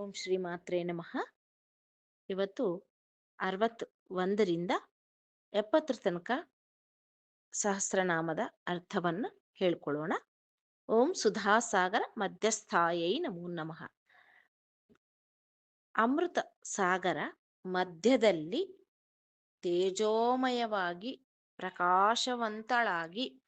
ಓಂ ಶ್ರೀ ಮಾತ್ರೇ ನಮಃ. ಇವತ್ತು ಅರವತ್ತು ಒಂದರಿಂದ ಎಪ್ಪತ್ತರ ತನಕ ಸಹಸ್ರನಾಮದ ಅರ್ಥವನ್ನು ಹೇಳ್ಕೊಳ್ಳೋಣ. ಓಂ ಸುಧಾಸಾಗರ ಮಧ್ಯಸ್ಥಾಯೈ ನಮೋ ನಮಃ. ಅಮೃತ ಸಾಗರ ಮಧ್ಯದಲ್ಲಿ ತೇಜೋಮಯವಾಗಿ ಪ್ರಕಾಶವಂತಳಾಗಿ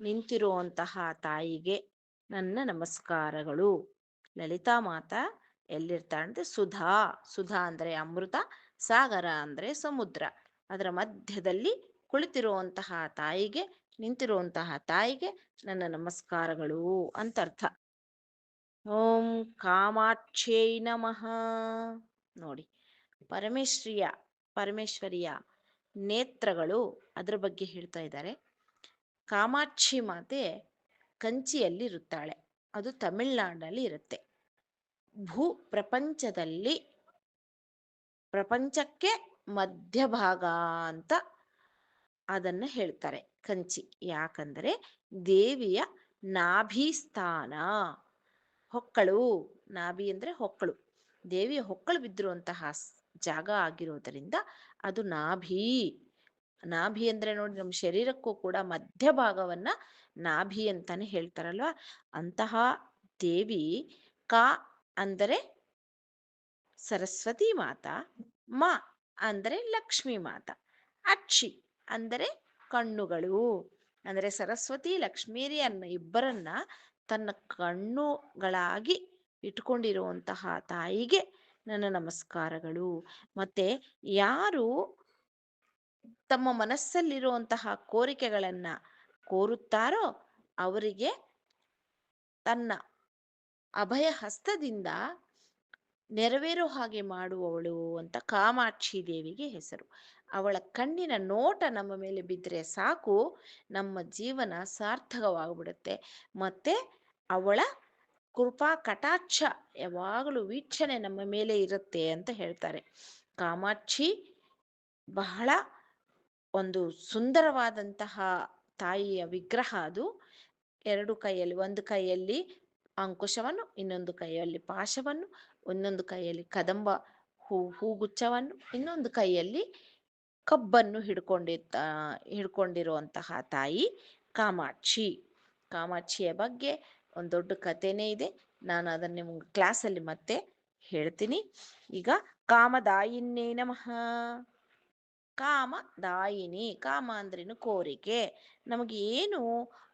ನಿಂತಿರುವಂತಹ ತಾಯಿಗೆ ನನ್ನ ನಮಸ್ಕಾರಗಳು. ಲಲಿತಾ ಮಾತಾ. ಎಲ್ಲಿರ್ತಾಳಂತೆ ಸುಧಾ. ಸುಧಾ ಅಂದ್ರೆ ಅಮೃತ, ಸಾಗರ ಅಂದ್ರೆ ಸಮುದ್ರ. ಅದರ ಮಧ್ಯದಲ್ಲಿ ಕುಳಿತಿರುವಂತಹ ತಾಯಿಗೆ, ನಿಂತಿರುವಂತಹ ತಾಯಿಗೆ ನನ್ನ ನಮಸ್ಕಾರಗಳು ಅಂತ ಅರ್ಥ. ಓಂ ಕಾಮಾಕ್ಷೇ ನಮಃ. ನೋಡಿ ಪರಮೇಶ್ವರಿಯ ಪರಮೇಶ್ವರಿಯ ನೇತ್ರಗಳು ಅದರ ಬಗ್ಗೆ ಹೇಳ್ತಾ ಇದ್ದಾರೆ. ಕಾಮಾಕ್ಷಿ ಮಾತೆ ಕಂಚಿಯಲ್ಲಿ ಇರುತ್ತಾಳೆ ಅದು ತಮಿಳ್ನಾಡಲ್ಲಿ ಇರುತ್ತೆ. ಭೂ ಪ್ರಪಂಚದಲ್ಲಿ ಪ್ರಪಂಚಕ್ಕೆ ಮಧ್ಯಭಾಗ ಅಂತ ಅದನ್ನ ಹೇಳ್ತಾರೆ ಕಂಚಿ. ಯಾಕಂದರೆ ದೇವಿಯ ನಾಭಿಸ್ಥಾನ. ಹೊಕ್ಕಳು. ನಾಭಿ ಅಂದ್ರೆ ಹೊಕ್ಕಳು. ದೇವಿಯ ಹೊಕ್ಕಳು ಬಿದ್ದಿರುವಂತಹ ಜಾಗ ಆಗಿರೋದರಿಂದ ಅದು ನಾಭಿ. ನಾಭಿ ಅಂದ್ರೆ ನೋಡಿ ನಮ್ಮ ಶರೀರಕ್ಕೂ ಕೂಡ ಮಧ್ಯಭಾಗವನ್ನ ನಾಭಿ ಅಂತಾನೆ ಹೇಳ್ತಾರಲ್ವಾ? ಅಂತಹ ದೇವಿ ಕ ಅಂದರೆ ಸರಸ್ವತಿ ಮಾತಾ, ಮ ಅಂದರೆ ಲಕ್ಷ್ಮಿ ಮಾತಾ ಅಕ್ಷಿ ಅಂದರೆ ಕಣ್ಣುಗಳು. ಅಂದರೆ ಸರಸ್ವತಿ ಲಕ್ಷ್ಮೀರಿ ಅನ್ನ ಇಬ್ಬರನ್ನ ತನ್ನ ಕಣ್ಣುಗಳಾಗಿ ಇಟ್ಕೊಂಡಿರುವಂತಹ ತಾಯಿಗೆ ನನ್ನ ನಮಸ್ಕಾರಗಳು. ಮತ್ತೆ ಯಾರು ತಮ್ಮ ಮನಸ್ಸಲ್ಲಿರುವಂತಹ ಕೋರಿಕೆಗಳನ್ನ ಕೋರುತ್ತಾರೋ ಅವರಿಗೆ ತನ್ನ ಅಭಯ ಹಸ್ತದಿಂದ ನೆರವೇರೋ ಹಾಗೆ ಮಾಡುವವಳು ಅಂತ ಕಾಮಾಕ್ಷಿ ದೇವಿಗೆ ಹೆಸರು. ಅವಳ ಕಣ್ಣಿನ ನೋಟ ನಮ್ಮ ಮೇಲೆ ಬಿದ್ದರೆ ಸಾಕು, ನಮ್ಮ ಜೀವನ ಸಾರ್ಥಕವಾಗ್ಬಿಡುತ್ತೆ. ಮತ್ತೆ ಅವಳ ಕೃಪಾ ಕಟಾಕ್ಷ ಯಾವಾಗಲೂ ವೀಕ್ಷಣೆ ನಮ್ಮ ಮೇಲೆ ಇರುತ್ತೆ ಅಂತ ಹೇಳ್ತಾರೆ. ಕಾಮಾಕ್ಷಿ ಬಹಳ ಒಂದು ಸುಂದರವಾದಂತಹ ತಾಯಿಯ ವಿಗ್ರಹ ಅದು. ಎರಡು ಕೈಯಲ್ಲಿ, ಒಂದು ಕೈಯಲ್ಲಿ ಅಂಕುಶವನ್ನು, ಇನ್ನೊಂದು ಕೈಯಲ್ಲಿ ಪಾಶವನ್ನು, ಇನ್ನೊಂದು ಕೈಯಲ್ಲಿ ಕದಂಬ ಹೂ ಹೂಗುಚ್ಛವನ್ನು ಇನ್ನೊಂದು ಕೈಯಲ್ಲಿ ಕಬ್ಬನ್ನು ಹಿಡ್ಕೊಂಡಿದ್ದ, ಹಿಡ್ಕೊಂಡಿರುವಂತಹ ತಾಯಿ ಕಾಮಾಕ್ಷಿ. ಕಾಮಾಕ್ಷಿಯ ಬಗ್ಗೆ ಒಂದು ದೊಡ್ಡ ಕಥೆನೇ ಇದೆ. ನಾನು ಅದನ್ನ ನಿಮ್ಗೆ ಕ್ಲಾಸಲ್ಲಿ ಮತ್ತೆ ಹೇಳ್ತೀನಿ. ಈಗ ಕಾಮದಾಯಿನೇ ನಮಃ. ಕಾಮ ದಾಯಿನಿ ಕಾಮ ಅಂದ್ರೇನು ಕೋರಿಕೆ. ನಮಗೆ ಏನು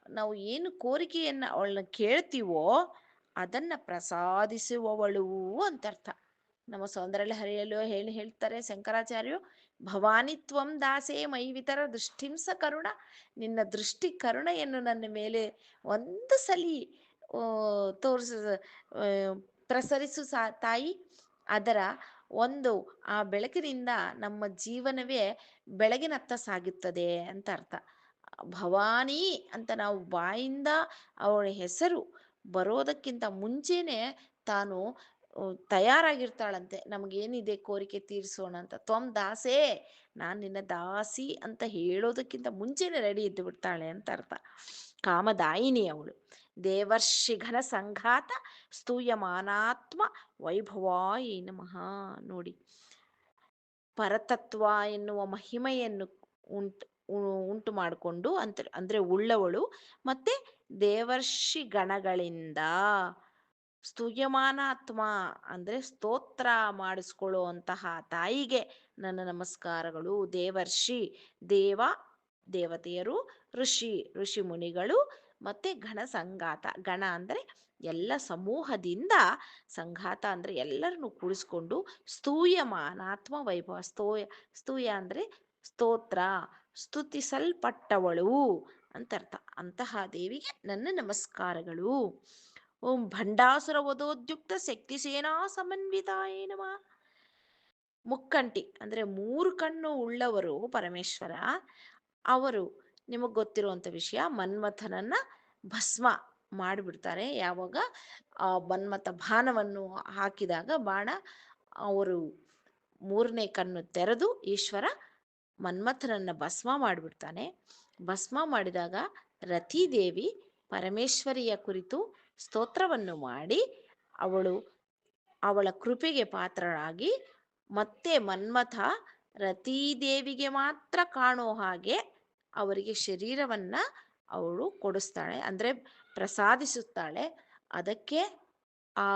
ನಾವು ಏನು ಕೋರಿಕೆಯನ್ನ ಅವಳನ್ನ ಕೇಳ್ತೀವೋ ಅದನ್ನ ಪ್ರಸಾದಿಸುವವಳು ಅಂತ ಅರ್ಥ ನಮ್ಮ ಸೌಂದರ್ಯ ಹರಿಯಲು ಹೇಳಿ ಹೇಳ್ತಾರೆ ಶಂಕರಾಚಾರ್ಯರು, ಭವಾನಿ ತ್ವಂ ದಾಸೆ ಮೈವಿತರ ದೃಷ್ಟಿಂಸ ಕರುಣ. ನಿನ್ನ ದೃಷ್ಟಿ ಕರುಣೆಯನ್ನು ನನ್ನ ಮೇಲೆ ಒಂದು ಸಲಿ ತೋರಿಸ ಪ್ರಸರಿಸು ಸಾ, ತಾಯಿ. ಅದರ ಒಂದು ಆ ಬೆಳಕಿನಿಂದ ನಮ್ಮ ಜೀವನವೇ ಬೆಳಗಿನತ್ತ ಸಾಗುತ್ತದೆ ಅಂತ ಅರ್ಥ. ಭವಾನಿ ಅಂತ ನಾವು ಬಾಯಿಂದ ಅವಳ ಹೆಸರು ಬರೋದಕ್ಕಿಂತ ಮುಂಚೆನೆ ತಾನು ತಯಾರಾಗಿರ್ತಾಳಂತೆ. ನಮಗೇನಿದೆ ಕೋರಿಕೆ ತೀರಿಸೋಣ ಅಂತ. ತ್ವಮ್ ದಾಸೆ, ನಾನು ನಿನ್ನ ದಾಸಿ ಅಂತ ಹೇಳೋದಕ್ಕಿಂತ ಮುಂಚೆನೆ ರೆಡಿ ಇದ್ದು ಬಿಡ್ತಾಳೆ ಅಂತ ಅರ್ಥ. ಕಾಮದಾಯಿನಿ ಅವಳು. ದೇವರ್ಷಿ ಘನ ಸಂಘಾತ ಸ್ತೂಯಮಾನಾತ್ಮ ವೈಭವಾಯ ನಮಃ. ನೋಡಿ. ಪರತತ್ವ ಎನ್ನುವ ಮಹಿಮೆಯನ್ನು ಉಂಟು ಉಂಟು ಮಾಡಿಕೊಂಡು ಅಂತ, ಅಂದ್ರೆ ಉಳ್ಳವಳು. ಮತ್ತೆ ದೇವರ್ಷಿ ಗಣಗಳಿಂದ ಸ್ತೂಯಮಾನಾತ್ಮ ಅಂದ್ರೆ ಸ್ತೋತ್ರ ಮಾಡಿಸ್ಕೊಳ್ಳುವಂತಹ ತಾಯಿಗೆ ನನ್ನ ನಮಸ್ಕಾರಗಳು. ದೇವರ್ಷಿ, ದೇವ, ದೇವತೆಯರು, ಋಷಿ ಋಷಿ ಮುನಿಗಳು ಮತ್ತೆ ಗಣ ಸಂಗಾತ ಗಣ ಅಂದ್ರೆ ಎಲ್ಲ ಸಮೂಹದಿಂದ ಸಂಘಾತ ಅಂದ್ರೆ ಎಲ್ಲರನ್ನು ಕೂಡಿಸ್ಕೊಂಡು ಸ್ತೂಯಮಾನಾತ್ಮ ವೈಭವ. ಸ್ತೋಯ, ಸ್ತೂಯ ಅಂದ್ರೆ ಸ್ತೋತ್ರ. ಸ್ತುತಿಸಲ್ಪಟ್ಟವಳು ಅಂತ ಅರ್ಥ. ಅಂತಹ ದೇವಿಗೆ ನನ್ನ ನಮಸ್ಕಾರಗಳು. ಓಂ ಭಂಡಾಸುರ ವಧೋದ್ಯುಕ್ತ ಶಕ್ತಿ ಸೇನಾ ಸಮನ್ವಿತಾಯೇ ನಮ. ಮುಕ್ಕಂಟಿ ಅಂದ್ರೆ ಮೂರು ಕಣ್ಣು ಉಳ್ಳವರು ಪರಮೇಶ್ವರ. ಅವರು ನಿಮಗೆ ಗೊತ್ತಿರುವಂತ ವಿಷಯ ಮನ್ಮಥನನ್ನ ಭಸ್ಮ ಮಾಡಿಬಿಡ್ತಾರೆ. ಯಾವಾಗ ಆ ಮನ್ಮಥ ಬಾಣವನ್ನು ಹಾಕಿದಾಗ ಬಾಣ ಅವರು ಮೂರನೇ ಕಣ್ಣು ತೆರೆದು ಈಶ್ವರ ಮನ್ಮಥನನ್ನ ಭಸ್ಮ ಮಾಡಿಬಿಡ್ತಾನೆ. ಭಸ್ಮ ಮಾಡಿದಾಗ ರತಿದೇವಿ ಪರಮೇಶ್ವರಿಯ ಕುರಿತು ಸ್ತೋತ್ರವನ್ನು ಮಾಡಿ ಅವಳು ಅವಳ ಕೃಪೆಗೆ ಪಾತ್ರರಾಗಿ ಮತ್ತೆ ಮನ್ಮಥ ರತೀದೇವಿಗೆ ಮಾತ್ರ ಕಾಣೋ ಹಾಗೆ ಅವರಿಗೆ ಶರೀರವನ್ನ ಅವಳು ಕೊಡಿಸ್ತಾಳೆ, ಅಂದ್ರೆ ಪ್ರಸಾದಿಸುತ್ತಾಳೆ. ಅದಕ್ಕೆ ಆ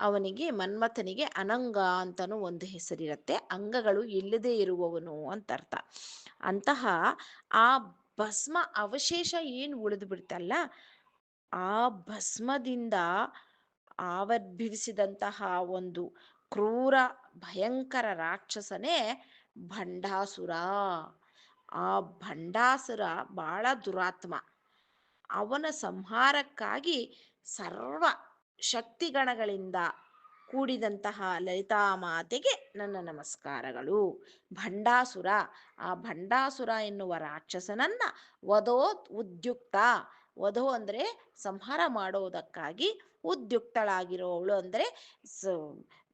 ಅವನಿಗೆ ಮನ್ಮಥನಿಗೆ ಅನಂಗ ಅಂತನೂ ಒಂದು ಹೆಸರಿರುತ್ತೆ. ಅಂಗಗಳು ಇಲ್ಲದೆ ಇರುವವನು ಅಂತ ಅರ್ಥ. ಅಂತಹ ಆ ಭಸ್ಮ ಅವಶೇಷ ಏನು ಉಳಿದು ಬಿಡ್ತಲ್ಲ ಆ ಭಸ್ಮದಿಂದ ಆವರ್ಭಿಸಿದಂತಹ ಒಂದು ಕ್ರೂರ ಭಯಂಕರ ರಾಕ್ಷಸನೇ ಭಂಡಾಸುರ. ಆ ಭಂಡಾಸುರ ಬಹಳ ದುರಾತ್ಮ. ಅವನ ಸಂಹಾರಕ್ಕಾಗಿ ಸರ್ವ ಶಕ್ತಿಗಣಗಳಿಂದ ಕೂಡಿದಂತಹ ಲಲಿತಾ ಮಾತೆಗೆ ನನ್ನ ನಮಸ್ಕಾರಗಳು. ಭಂಡಾಸುರ, ಆ ಭಂಡಾಸುರ ಎನ್ನುವ ರಾಕ್ಷಸನನ್ನ ವಧೋತ್ ಉದ್ಯುಕ್ತ, ವಧು ಅಂದರೆ ಸಂಹಾರ ಮಾಡೋದಕ್ಕಾಗಿ ಉದ್ಯುಕ್ತಳಾಗಿರೋವಳು ಅಂದರೆ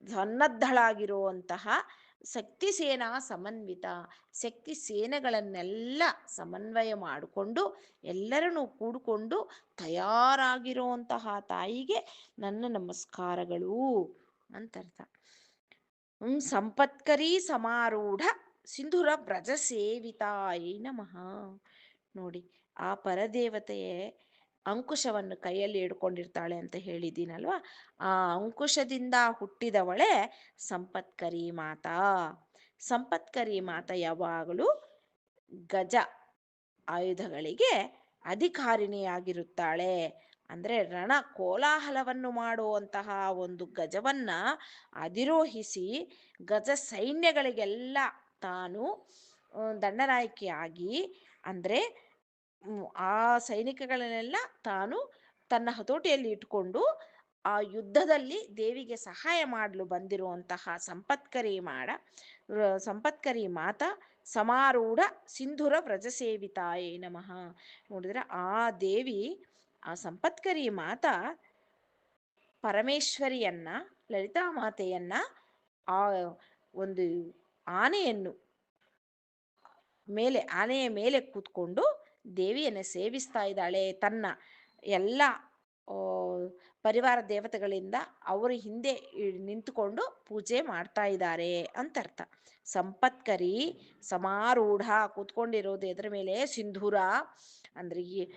ಸನ್ನದ್ಧಳಾಗಿರುವಂತಹ ಶಕ್ತಿ ಸೇನಾ ಸಮನ್ವಿತ. ಶಕ್ತಿ ಸೇನೆಗಳನ್ನೆಲ್ಲ ಸಮನ್ವಯ ಮಾಡಿಕೊಂಡು ಎಲ್ಲರನ್ನೂ ಕೂಡಿಕೊಂಡು ತಯಾರಾಗಿರುವಂತಹ ತಾಯಿಗೆ ನನ್ನ ನಮಸ್ಕಾರಗಳು ಅಂತರ್ಥ. ಹ್ಮ್, ಸಂಪತ್ಕರಿ ಸಮಾರೂಢ ಸಿಂಧುರ ಬ್ರಜ ಸೇವಿತಾಯಿ ನಮಃ. ನೋಡಿ, ಆ ಪರದೇವತೆಯೇ ಅಂಕುಶವನ್ನು ಕೈಯಲ್ಲಿ ಹಿಡ್ಕೊಂಡಿರ್ತಾಳೆ ಅಂತ ಹೇಳಿದ್ದೀನಲ್ವಾ? ಆ ಅಂಕುಶದಿಂದ ಹುಟ್ಟಿದವಳೆ ಸಂಪತ್ಕರಿ ಮಾತಾ. ಸಂಪತ್ಕರಿ ಮಾತ ಯಾವಾಗಲೂ ಗಜ ಆಯುಧಗಳಿಗೆ ಅಧಿಕಾರಿಣಿಯಾಗಿರುತ್ತಾಳೆ. ಅಂದರೆ ರಣ ಕೋಲಾಹಲವನ್ನು ಮಾಡುವಂತಹ ಒಂದು ಗಜವನ್ನ ಅಧಿರೋಹಿಸಿ ಗಜ ಸೈನ್ಯಗಳಿಗೆಲ್ಲ ತಾನು ದಂಡನಾಯಕಿಯಾಗಿ ಅಂದರೆ ಆ ಸೈನಿಕಗಳನ್ನೆಲ್ಲ ತಾನು ತನ್ನ ಹತೋಟಿಯಲ್ಲಿ ಇಟ್ಕೊಂಡು ಆ ಯುದ್ಧದಲ್ಲಿ ದೇವಿಗೆ ಸಹಾಯ ಮಾಡಲು ಬಂದಿರುವಂತಹ ಸಂಪತ್ಕರಿ ಮಾಡ ಸಂಪತ್ಕರಿ ಮಾತ ಸಮಾರೂಢ ಸಿಂಧುರ ವ್ರಜಸೇವಿತಾಯೇ ನಮಃ. ನೋಡಿದ್ರೆ ಆ ದೇವಿ, ಆ ಸಂಪತ್ಕರಿ ಮಾತ ಪರಮೇಶ್ವರಿಯನ್ನ, ಲಲಿತಾ ಮಾತೆಯನ್ನ, ಆ ಒಂದು ಆನೆಯನ್ನು ಮೇಲೆ, ಆನೆಯ ಮೇಲೆ ಕೂತ್ಕೊಂಡು ದೇವಿಯನ್ನು ಸೇವಿಸ್ತಾ ಇದ್ದಾಳೆ ತನ್ನ ಎಲ್ಲ ಪರಿವಾರ ದೇವತೆಗಳಿಂದ ಅವರ ಹಿಂದೆ ನಿಂತುಕೊಂಡು ಪೂಜೆ ಮಾಡ್ತಾ ಇದ್ದಾರೆ ಅಂತ ಅರ್ಥ ಸಂಪತ್ಕರಿ ಸಮಾರೂಢ ಕೂತ್ಕೊಂಡಿರೋದು ಎದ್ರ ಮೇಲೆ? ಸಿಂಧೂರ, ಅಂದ್ರೆ ಈ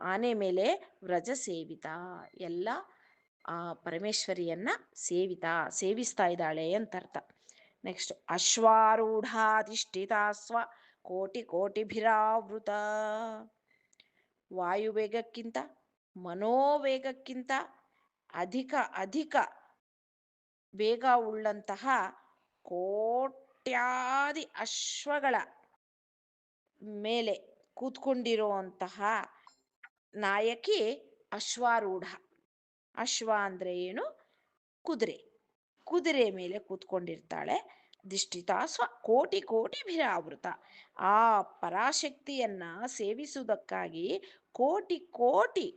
ಆನೆ ಮೇಲೆ ವ್ರಜ ಸೇವಿತ. ಎಲ್ಲ, ಆ, ಪರಮೇಶ್ವರಿಯನ್ನ ಸೇವಿತ, ಸೇವಿಸ್ತಾ ಇದ್ದಾಳೆ ಅಂತ ಅರ್ಥ ನೆಕ್ಸ್ಟ್ ಅಶ್ವಾರೂಢಾಧಿಷ್ಠಿತ ಸ್ವ ಕೋಟಿ ಕೋಟಿಭಿರಾವೃತ ವಾಯುವೇಗಕ್ಕಿಂತ, ಮನೋವೇಗಕ್ಕಿಂತ ಅಧಿಕ ಅಧಿಕ ವೇಗ ಉಳ್ಳಂತಹ ಕೋಟ್ಯಾದಿ ಅಶ್ವಗಳ ಮೇಲೆ ಕೂತ್ಕೊಂಡಿರುವಂತಹ ನಾಯಕಿ ಅಶ್ವಾರೂಢ. ಅಶ್ವ ಅಂದ್ರೆ ಏನು? ಕುದುರೆ. ಕುದುರೆ ಮೇಲೆ ಕೂತ್ಕೊಂಡಿರ್ತಾಳೆ. ದಿಷ್ಟಿತ ಸ್ವ ಕೋಟಿ ಕೋಟಿ ಭಿರಾವೃತ. ಆ ಪರಾಶಕ್ತಿಯನ್ನ ಸೇವಿಸುವುದಕ್ಕಾಗಿ ಕೋಟಿ ಕೋಟಿ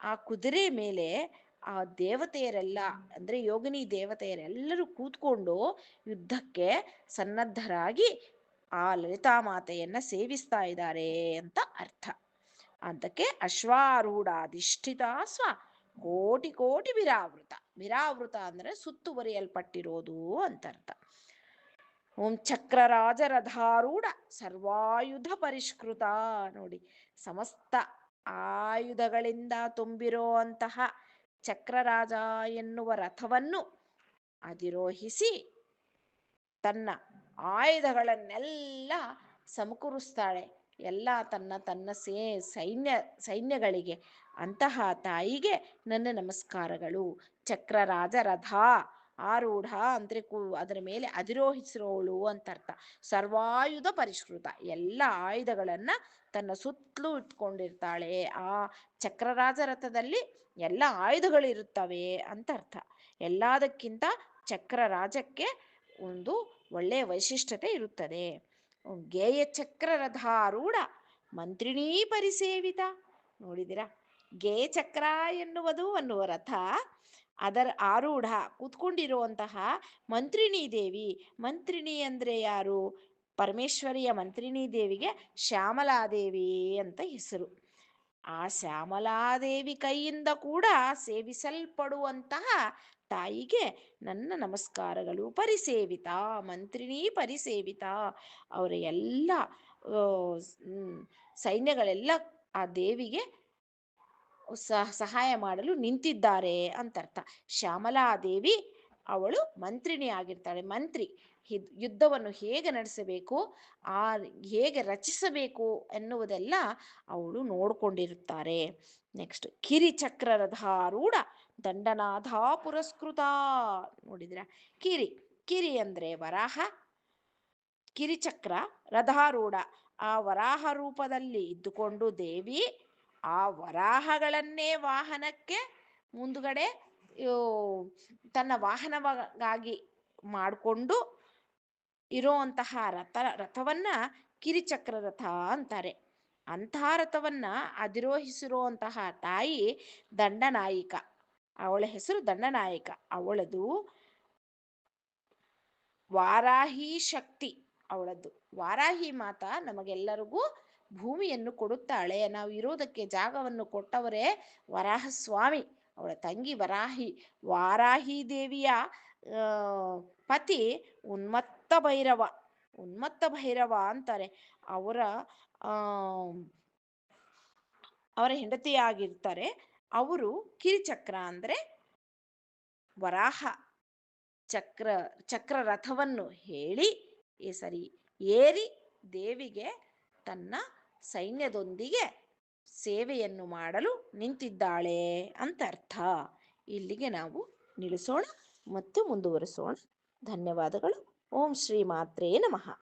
ಆ ಕುದುರೆ ಮೇಲೆ ಆ ದೇವತೆಯರೆಲ್ಲ, ಅಂದ್ರೆ ಯೋಗಿನಿ ದೇವತೆಯರೆಲ್ಲರೂ ಕೂತ್ಕೊಂಡು ಯುದ್ಧಕ್ಕೆ ಸನ್ನದ್ಧರಾಗಿ ಆ ಲಲಿತಾ ಮಾತೆಯನ್ನ ಸೇವಿಸ್ತಾ ಇದ್ದಾರೆ ಅಂತ ಅರ್ಥ. ಅದಕ್ಕೆ ಅಶ್ವಾರೂಢಾಧಿಷ್ಠಿತ ಸ್ವ ಕೋಟಿ ಕೋಟಿ ವಿರಾವೃತ ವಿರಾವೃತ ಅಂದ್ರೆ ಸುತ್ತುವರಿಯಲ್ಪಟ್ಟಿರೋದು ಅಂತ ಅರ್ಥ. ಓಂ ಚಕ್ರರಾಜ ರಥಾರೂಢ ಸರ್ವಾಯುಧ ಪರಿಷ್ಕೃತ ನೋಡಿ. ಸಮಸ್ತ ಆಯುಧಗಳಿಂದ ತುಂಬಿರೋ ಅಂತಹ ಚಕ್ರರಾಜ ಎನ್ನುವ ರಥವನ್ನು ಅಧಿರೋಹಿಸಿ ತನ್ನ ಆಯುಧಗಳನ್ನೆಲ್ಲ ಸಮಕೂರಿಸ್ತಾಳೆ. ಎಲ್ಲ ತನ್ನ ತನ್ನ ಸೇ ಸೈನ್ಯ ಸೈನ್ಯಗಳಿಗೆ ಅಂತಹ ತಾಯಿಗೆ ನನ್ನ ನಮಸ್ಕಾರಗಳು. ಚಕ್ರರಾಜ ರಥ ಆರೂಢ ಅಂದ್ರೆ ಅದರ ಮೇಲೆ ಅಧಿರೋಹಿಸಿರೋಳು ಅಂತ ಅರ್ಥ. ಸರ್ವಾಯುಧ ಪರಿಷ್ಕೃತ. ಎಲ್ಲ ಆಯುಧಗಳನ್ನ ತನ್ನ ಸುತ್ತಲೂ ಇಟ್ಕೊಂಡಿರ್ತಾಳೆ. ಆ ಚಕ್ರರಾಜ ರಥದಲ್ಲಿ ಎಲ್ಲ ಆಯುಧಗಳಿರುತ್ತವೆ ಅಂತ ಅರ್ಥ. ಎಲ್ಲದಕ್ಕಿಂತ ಚಕ್ರರಾಜಕ್ಕೆ ಒಂದು ಒಳ್ಳೆಯ ವೈಶಿಷ್ಟ್ಯತೆ ಇರುತ್ತದೆ. ಗೇಯ ಚಕ್ರ ರಥಾರೂಢ ಮಂತ್ರಿಣೀ ಪರಿಸೇವಿತ. ನೋಡಿದಿರಾ ಗೇಯ ಚಕ್ರ ಎನ್ನುವುದು ಅನ್ನುವ ರಥ ಅದರ ಆರೂಢ ಕೂತ್ಕೊಂಡಿರುವಂತಹ ಮಂತ್ರಿಣಿ ದೇವಿ. ಮಂತ್ರಿಣಿ ಅಂದ್ರೆ ಯಾರು? ಪರಮೇಶ್ವರಿಯ ಮಂತ್ರಿಣಿ ದೇವಿಗೆ ಶ್ಯಾಮಲಾದೇವಿ ಅಂತ ಹೆಸರು. ಆ ಶ್ಯಾಮಲಾದೇವಿ ಕೈಯಿಂದ ಕೂಡ ಸೇವಿಸಲ್ಪಡುವಂತಹ ತಾಯಿಗೆ ನನ್ನ ನಮಸ್ಕಾರಗಳು. ಪರಿಸೇವಿತ, ಮಂತ್ರಿಣಿ ಪರಿಸೇವಿತ. ಅವರ ಎಲ್ಲ ಸೈನ್ಯಗಳೆಲ್ಲ ಆ ದೇವಿಗೆ ಸಹಾಯ ಮಾಡಲು ನಿಂತಿದ್ದಾರೆ ಅಂತ ಅರ್ಥ ಶ್ಯಾಮಲಾದೇವಿ ಅವಳು ಮಂತ್ರಿಣಿ ಆಗಿರ್ತಾಳೆ. ಮಂತ್ರಿ ಯುದ್ಧವನ್ನು ಹೇಗೆ ನಡೆಸಬೇಕು, ಆ, ಹೇಗೆ ರಚಿಸಬೇಕು ಎನ್ನುವುದೆಲ್ಲ ಅವಳು ನೋಡ್ಕೊಂಡಿರುತ್ತಾರೆ. ನೆಕ್ಸ್ಟ್ ಕಿರಿಚಕ್ರ ರಥಾರೂಢ ದಂಡನಾಥ ಪುರಸ್ಕೃತ. ನೋಡಿದ್ರ? ಕಿರಿ ಕಿರಿ ಅಂದ್ರೆ ವರಾಹ, ಕಿರಿಚಕ್ರ ರಥಾರೂಢ ಆ ವರಾಹ ರೂಪದಲ್ಲಿ ಇದ್ದುಕೊಂಡು ದೇವಿ ಆ ವರಾಹಗಳನ್ನೇ ವಾಹನಕ್ಕೆ ಮುಂದುಗಡೆ ತನ್ನ ವಾಹನವಾಗಿ ಮಾಡಿಕೊಂಡು ಇರೋಂತಹ ರಥ, ರಥವನ್ನ ಕಿರಿಚಕ್ರ ರಥ ಅಂತಾರೆ. ಅಂತಹ ರಥವನ್ನ ಅಧಿರೋಹಿಸಿರುವಂತಹ ತಾಯಿ ದಂಡನಾಯಿಕ. ಅವಳ ಹೆಸರು ದಂಡನಾಯಿಕ. ಅವಳದು ವಾರಾಹಿ ಶಕ್ತಿ. ಅವಳದ್ದು ವಾರಾಹಿ ಮಾತಾ ನಮಗೆಲ್ಲರಿಗೂ ಭೂಮಿಯನ್ನು ಕೊಡುತ್ತಾಳೆ. ನಾವು ಇರೋದಕ್ಕೆ ಜಾಗವನ್ನು ಕೊಟ್ಟವರೇ ವರಾಹ ಸ್ವಾಮಿ ಅವಳ ತಂಗಿ ವರಾಹಿ. ವಾರಾಹಿ ದೇವಿಯ ಪತಿ ಉನ್ಮತ್ತ ಭೈರವ. ಉನ್ಮತ್ತ ಭೈರವ ಅಂತಾರೆ. ಅವರ ಅವರ ಹೆಂಡತಿಯಾಗಿರ್ತಾರೆ. ಅವರು ಕಿರಿಚಕ್ರ ಅಂದ್ರೆ ವರಾಹ. ಚಕ್ರ ಚಕ್ರ ರಥವನ್ನು ಹೇಳಿ ಸರಿ, ಏರಿ ದೇವಿಗೆ ತನ್ನ ಸೈನ್ಯದೊಂದಿಗೆ ಸೇವೆಯನ್ನು ಮಾಡಲು ನಿಂತಿದ್ದಾಳೆ ಅಂತ ಅರ್ಥ. ಇಲ್ಲಿಗೆ ನಾವು ನಿಲ್ಲಿಸೋಣ ಮತ್ತು ಮುಂದುವರಿಸೋಣ. ಧನ್ಯವಾದಗಳು. ಓಂ ಶ್ರೀ ಮಾತ್ರೇ ನಮಃ.